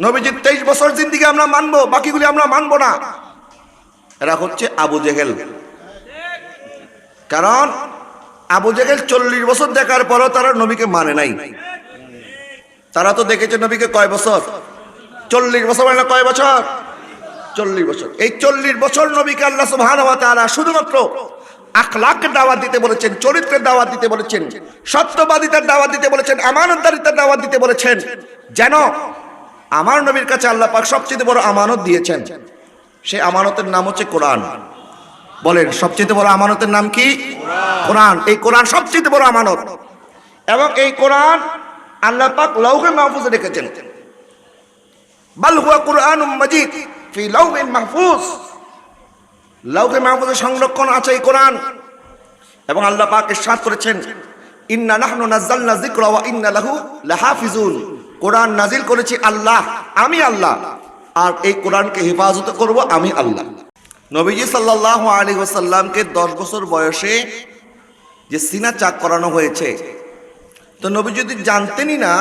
নবীজির তেইশ বছর জিন্দিগি আমরা মানবো, বাকিগুলি আমরা মানবো না। এরা হচ্ছে আবু জেহেল। কারণ আবু জেহেল চল্লিশ বছর দেখার পরও তারা নবীকে মানে নাই। তারা তো দেখেছে নবীকে কয় বছর? চল্লিশ বছর মানে কয় বছর? চল্লিশ বছর। এই চল্লিশ বছর নবীকে আল্লাহ তাআলা শুধুমাত্র আখলাকের দাওয়াত দিতে বলেছেন, চরিত্রের দাওয়াত দিতে বলেছেন, সত্যবাদিতার দাওয়াত দিতে বলেছেন, আমানতদারিতার দাওয়াত দিতে বলেছেন। যেন আমার নবীর কাছে আল্লাহ পাক সবচেয়ে বড় আমানত দিয়েছেন। সে আমানতের নাম হচ্ছে কোরআন। বলেন, সবচেয়ে বড় আমানতের নাম কি? কোরআন। এই কোরআন সবচেয়ে বড় আমানত। এবং এই কোরআন আল্লাহ পাক লৌহে মাহফুজে রেখেছেন। বাল হুয়া কুরআন মাজিদ ফি লাউহিন মাহফুজ। লাউহে মাহফুজে সংরক্ষণ আছে এই কোরআন। এবং আল্লাহ পাক ইরশাদ করেছেন, ইন্না নাহনু নাযালনা যিকরা ওয়া ইন্না লাহু লাহাফিজুন। কোরআন নাজিল করেছি আল্লাহ, আমি আল্লাহ। আর এই কোরআনকে হেফাজত করব আমি আল্লাহ। নবীজি সাল্লাল্লাহু আলাইহি ওয়াসাল্লামকে 10 বছর বয়সে যে সিনা চাক করানো হয়েছে, তো নবী যদি জানতেনই না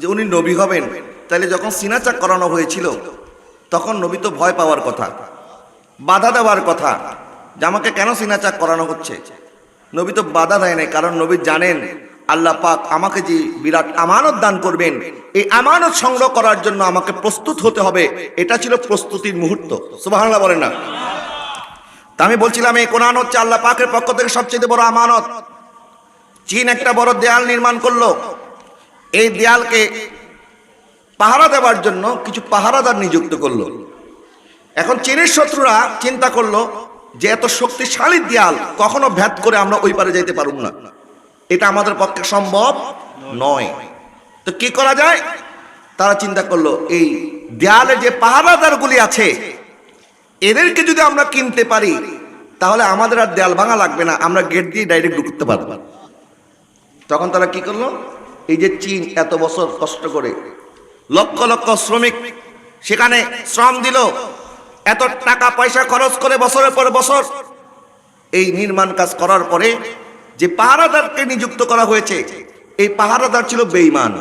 যে উনি নবী হবেন, তাহলে যখন সিনা চাক করানো হয়েছিল, তখন নবী তো ভয় পাওয়ার কথা, বাধা দেওয়ার কথা যে আমাকে কেন সিনা চাক করানো হচ্ছে? নবী তো বাধা দেয় নাই, কারণ নবী জানেন আল্লাহ পাক আমাকে যে বিরাট আমানত দান করবেন, এই আমানত সংগ্রহ করার জন্য আমাকে প্রস্তুত হতে হবে। এটা ছিল প্রস্তুতির মুহূর্ত। সুবহানাল্লাহ বলেন না। তা আমি বলছিলাম, এই কোরআন হচ্ছে আল্লাহ পাকের পক্ষ থেকে সবচেয়ে বড় আমানত। চীন একটা বড় দেয়াল নির্মাণ করল। এই দেয়ালকে পাহারা দেওয়ার জন্য কিছু পাহারাদার নিযুক্ত করল। এখন চীনের শত্রুরা চিন্তা করল যে, এত শক্তিশালী দেয়াল কখনো ভেদ করে আমরা ওই পারে যাইতে পারব না। এটা আমাদের পক্ষে সম্ভব নয়। তো কি করা যায়? তারা চিন্তা করল, এই দেয়ালে যে পাহারাদারগুলি আছে, এদেরকে যদি আমরা কিনতে পারি, তাহলে আমাদের আর দেয়াল ভাঙা লাগবে না, আমরা গেট দিয়ে ডাইরেক্ট ঢুকতে পারব। তখন তারা কি করল? এই যে চীন এত বছর কষ্ট করে লক্ষ লক্ষ শ্রমিক সেখানে শ্রম দিল, এত টাকা পয়সা খরচ করে বছরের পর বছর। এই নির্মাণ কাজ করার পরে যে পাহারাদারকে নিযুক্ত করা হয়েছে, এই পাহারাদার ছিল বেইমান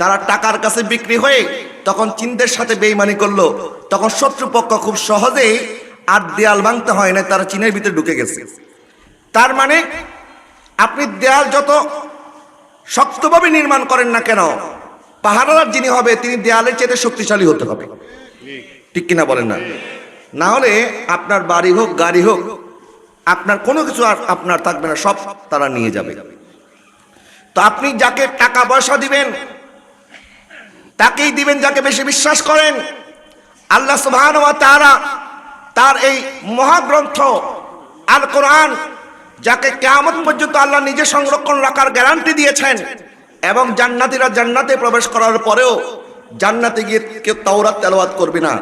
তারা টাকার কাছে বিক্রি হয়ে তখন চীনদের সাথে বেইমানি করল। তখন শত্রুপক্ষ খুব সহজেই আর দেয়াল ভাঙতে হয় না তারা চীনের ভিতরে ঢুকে গেছে। তার মানে আপনি দেয়াল যত শক্তভাবে নির্মাণ করেন না কেন, পাহারাদার যিনি হবে, তিনি দেয়ালের চেয়ে শক্তিশালী হতে হবে। ঠিক কিনা বলেন না? না হলে আপনার বাড়ি হোক, গাড়ি হোক আপনার কোনো কিছু আর আপনার থাকবে না, সব তারা নিয়ে যাবে। তো আপনি যাকে টাকা পয়সা দিবেন, তাকেই দিবেন যাকে বেশি বিশ্বাস করেন। আল্লাহ সুবহান ওয়া তাআলা তার এই মহাগ্রন্থ আল কোরআন যাকে কেয়ামত পর্যন্ত আল্লাহ নিজে সংরক্ষণ রাখার গ্যারান্টি দিয়েছেন এবং জান্নাতীরা জান্নাতে প্রবেশ করার পরেও জান্নাতে গিয়ে কেউ তাওরাত তেলাওয়াত করবে না।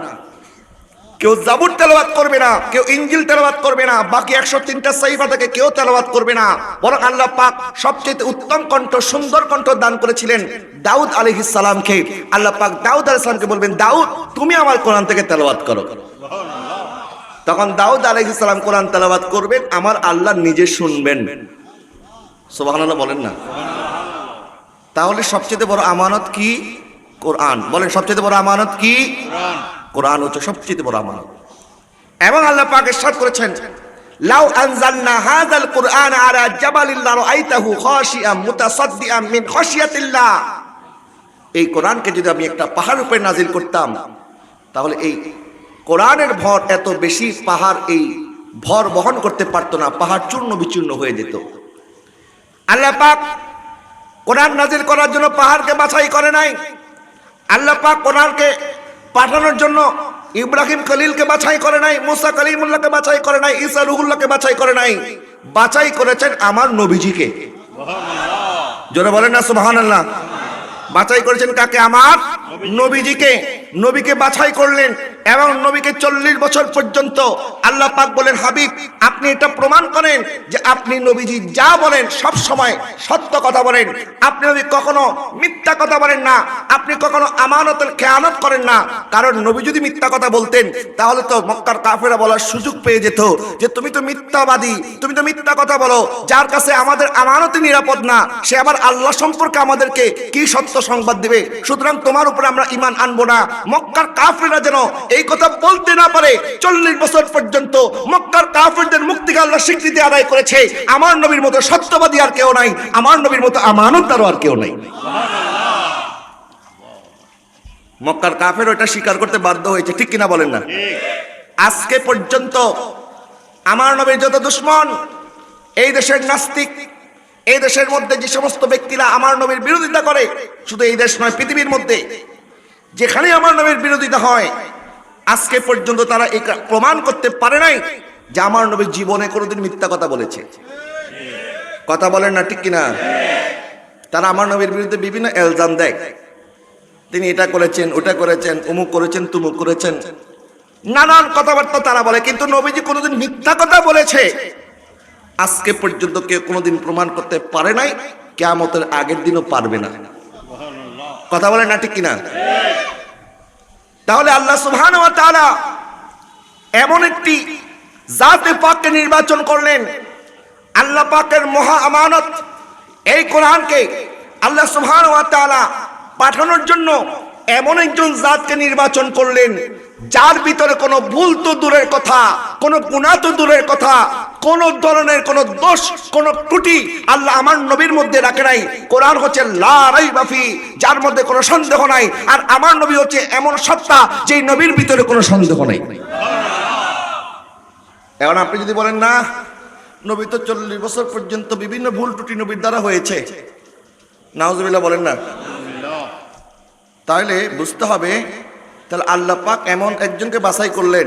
কেউ জাবুর তেলাওয়াত করবে না, কেউ ইঞ্জিল তেলাওয়াত করবে না, বাকি একশো তিনটা সাইফা থেকে কেউ তেলাওয়াত করবে না। বরং আল্লাহ পাক সবচেয়ে উত্তম কণ্ঠ, সুন্দর কণ্ঠ দান করেছিলেন দাউদ আলাইহিস সালামকে। আল্লাহ পাক দাউদ সালামকে বলবেন, দাউদ, তুমি আমার কোরআন থেকে তেলাওয়াত করো। তখন দাউদ আলাইহিস সালাম কোরআন তেলাওয়াত করবেন, আমার আল্লাহ নিজে শুনবেন। সুবহানাল্লাহ বলেন না। তাহলে সবচেয়ে বড় আমানত কি? কোরআন। বলেন সবচেয়ে বড় আমানত কি? কোরআন। হচ্ছে সবচেয়ে বড় আমানত। এবং আল্লাহ পাক ইরশাদ করেছেন লাউ আনজালনা হাযাল কুরআন আলা জাবালিন লারাআইতাহু খাশিআম মুতাসাদ্দিআম মিন খাশিয়াতিল্লাহ। এই কোরআনকে যদি আমি একটা পাহাড় উপরে নাজিল করতাম তাহলে এই কোরআনের ভর এত বেশি পাহাড় এই ভর বহন করতে পারতো না পাহাড় চূর্ণ বিচূর্ণ হয়ে যেত। আল্লাহ পাক কোরআন নাজিল করার জন্য পাহাড়কে বাছাই করে নাই। আল্লাহ পাক কোরআনকে পাঠানোর জন্য ইব্রাহিম খলিলকে বাছাই করে নাই মুসা কলিমুল্লাহকে বাছাই করে নাই ঈসা রুহুল্লাহকে বাছাই করে নাই বাছাই করেছেন আমার নবীজিকে। জোরে বলেন না সুবহানাল্লাহ। বাছাই করেছেন কাকে? আমার নবীজিকে। নবীকে বাছাই করলেন। এবং নবীকে চল্লিশ বছর পর্যন্ত আল্লাহ পাক বলেন, হাবিব, আপনি এটা প্রমাণ করেন যে আপনি নবীজি যা বলেন সব সময় সত্য কথা বলেন। আপনি নবী কখনো মিথ্যা কথা বলেন না। আপনি কখনো আমানতের খেয়ানত করেন না। কারণ নবী যদি মিথ্যা কথা বলতেন, তাহলে তো মক্কার কাফেরা বলার সুযোগ পেয়ে যেত যে তুমি তো মিথ্যাবাদী, তুমি তো মিথ্যা কথা বলো। যার কাছে আমাদের আমানতে নিরাপদ না, সে আবার আল্লাহ সম্পর্কে আমাদেরকে কি সত্য সংবাদ দিবে? সুতরাং তোমার উপরে আমরা ইমান আনব না। মক্কার কাফেরা যেন এই কথা বলতে না পারে চল্লিশ বছর পর্যন্ত মক্কার কাফেরদের মুক্তিকে আল্লাহ স্বীকৃতি আদায় করেছে। আমার নবীর মতো সত্যবাদী আর কেউ নাই, আমার নবীর মতো আমানতদারও আর কেউ নাই। মক্কার কাফের ওটা স্বীকার করতে বাধ্য হয়েছে, ঠিক কিনা বলেন না? আজকে পর্যন্ত আমার নবীর যত দুশ্মন, এই দেশের নাস্তিক, এই দেশের মধ্যে যে সমস্ত ব্যক্তিরা আমার নবীর বিরোধিতা করে, শুধু এই দেশ নয়, পৃথিবীর মধ্যে যেখানে আমার নবীর বিরোধিতা হয় আজকে পর্যন্ত তারা এই প্রমাণ করতে পারে নাই যে আমার নবীর জীবনে কোনোদিন মিথ্যা কথা বলেছে। কথা বলেন না, ঠিক কিনা? তারা আমার নবীর বিরুদ্ধে বিভিন্ন এলজাম দেয়। তিনি এটা করেছেন, ওটা করেছেন, অমুক করেছেন, তুমুক করেছেন। নানান কথাবার্তা তারা বলে, কিন্তু নবীজি কোনোদিন মিথ্যা কথা বলেছে। আজকে পর্যন্ত কেউ কোনোদিন প্রমাণ করতে পারে নাই, কেয়ামতের আগের দিনও পারবে না। কথা বলে না, ঠিক কিনা? তাহলে আল্লাহ সুহান ওয়া তাআলা এমন একটি জাতে পাককে নির্বাচন করলেন। আল্লাহ পাকের মহা আমানত এই কোরআনকে আল্লাহ সুহান ওয়া তাআলা পাঠানোর জন্য এমন একজন জাতকে নির্বাচন করলেন, যার ভিতরে কোনো ভুল তো দূরের কথা, কোনো গুণা তো দূরের কথা, কোন ধরনের কোন দোষ, কোন ত্রুটি আল্লাহ আমার নবীর মধ্যে রাখে নাই। কোরআন হচ্ছে লারাই বাফি যার মধ্যে কোনো সন্দেহ নাই। আর আমার নবী হচ্ছে এমন সত্তা যেই নবীর ভিতরে কোনো সন্দেহ নাই। এখন আপনি যদি বলেন, না, নবী তো চল্লিশ বছর পর্যন্ত বিভিন্ন ভুল ত্রুটি নবীর দ্বারা হয়েছে। নাউজুবিল্লাহ বলেন না। তাহলে বুঝতে হবে, তাহলে আল্লাহ পাক এমন একজনকে বাছাই করলেন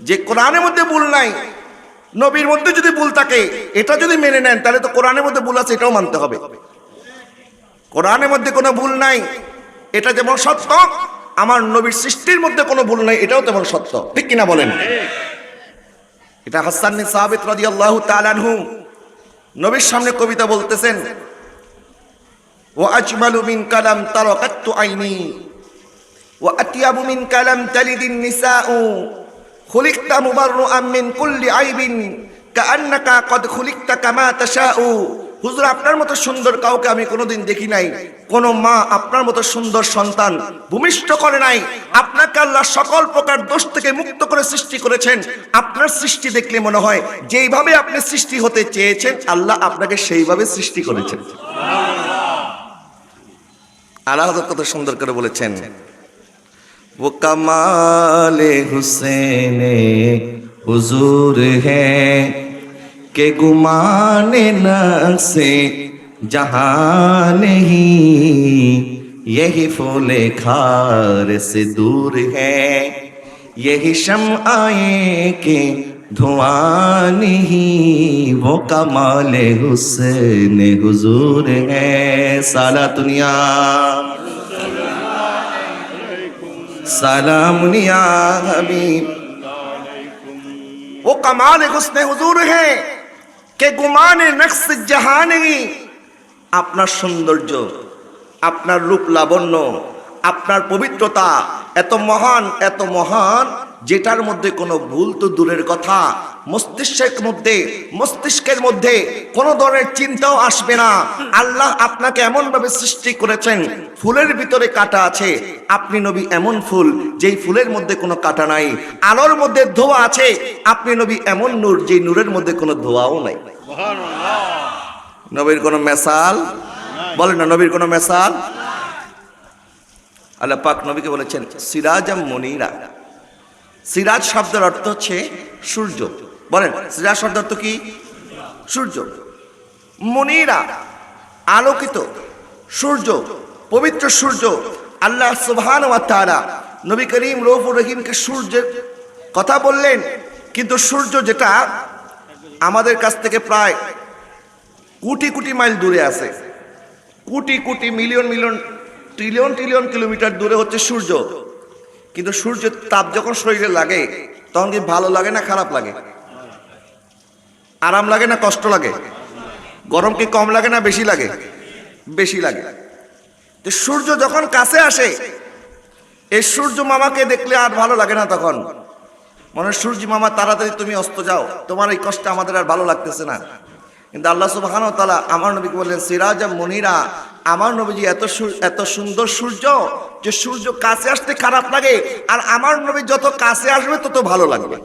যে কোরআনের মধ্যে ভুল নাই। নবীর মধ্যে যদি ভুল থাকে, এটা যদি মেনে নেন, তাহলে তো কোরআনের মধ্যে ভুল আছে, এটাও মানতে হবে। কোরআনের মধ্যে কোনো ভুল নাই, এটা যেমন সত্য, আমার নবীর সৃষ্টির মধ্যে কোনো ভুল নাই, এটাও তেমন সত্য। ঠিক কিনা বলেন? এটা হাসান নবীর সামনে কবিতা বলতেছেন আপনার মতো সুন্দর কাউকে আমি কোনোদিন দেখি নাই। কোন মা আপনার মতো সুন্দর সন্তান ভূমিষ্ঠ করে নাই। আপনাকে আল্লাহ সকল প্রকার দোষ থেকে মুক্ত করে সৃষ্টি করেছেন। আপনার সৃষ্টি দেখলে মনে হয়, যেইভাবে আপনি সৃষ্টি হতে চেয়েছেন, আল্লাহ আপনাকে সেইভাবে সৃষ্টি করেছেন। আল্লাহ হযরত কত সুন্দর করে বলেছেন वो कमाल हुसैन हुजूर है के गुमाने से जहां नहीं यही फूले खार से दूर है यही शम आए के धुआं नहीं वो कमाल हुसैन हुजूर है साला दुनिया सलाम या हबीब वो कमाल हुस्न हुजूर है কে গুমানে নকশ জাহানি আপনার সৌন্দর্য আপনার রূপ লাবণ্য আপনার পবিত্রতা এত মহান এত মহান যেটার মধ্যে কোনো ভুল তো দূরের কথা, মস্তিষ্কের মধ্যে মস্তিষ্কের মধ্যে কোনো ধরনের চিন্তাও আসবে না। আল্লাহ আপনাকে এমন ভাবে সৃষ্টি করেছেন, ফুলের ভিতরে কাটা আছে, আপনি নবী এমন ফুল যেই ফুলের মধ্যে কোনো কাটা নাই। আলোর মধ্যে ধোয়া আছে, আপনি নবী এমন নূর যেই নূরের মধ্যে কোনো ধোয়াও নাই। নবীর কোনো মেসাল? বলেন না, নবীর কোনো মেসাল? আল্লাহ পাক নবীকে বলেছেন, সিরাজাম মনিরা। সিরাজ শব্দের অর্থ হচ্ছে সূর্য। বলেন, সিরাজ শব্দের অর্থ কি? সূর্য। মনিরা আলোকিত সূর্য, পবিত্র সূর্য আল্লাহ সুবহান ওয়া তাআলা নবী করিম রৌফুর রহিমকে সূর্যের কথা বললেন। কিন্তু সূর্য যেটা আমাদের কাছ থেকে প্রায় কোটি কোটি মাইল দূরে আছে। কোটি কোটি million million, trillion trillion kilometre দূরে হচ্ছে সূর্য। কিন্তু সূর্যের তাপ যখন শরীরে লাগে, তখন কি ভালো লাগে না খারাপ লাগে? আরাম লাগে না কষ্ট লাগে? গরম কি কম লাগে না বেশি লাগে? বেশি লাগে। তো সূর্য যখন কাছে আসে, এই সূর্য মামাকে দেখলে আর ভালো লাগে না তখন। মনে সূর্য মামা, তাড়াতাড়ি তুমি অস্ত যাও। তোমার এই কষ্ট আমাদের আর ভালো লাগতেছে না। কিন্তু আল্লাহ সুবাহানো তালা আমার নবীকে বললেন, সিরাজা মনিরা, আমার নবীজি এত এত সুন্দর সূর্য, যে সূর্য কাছে আসতে খারাপ লাগে, আর আমার নবী যত কাছে আসবে তত ভালো লাগবে।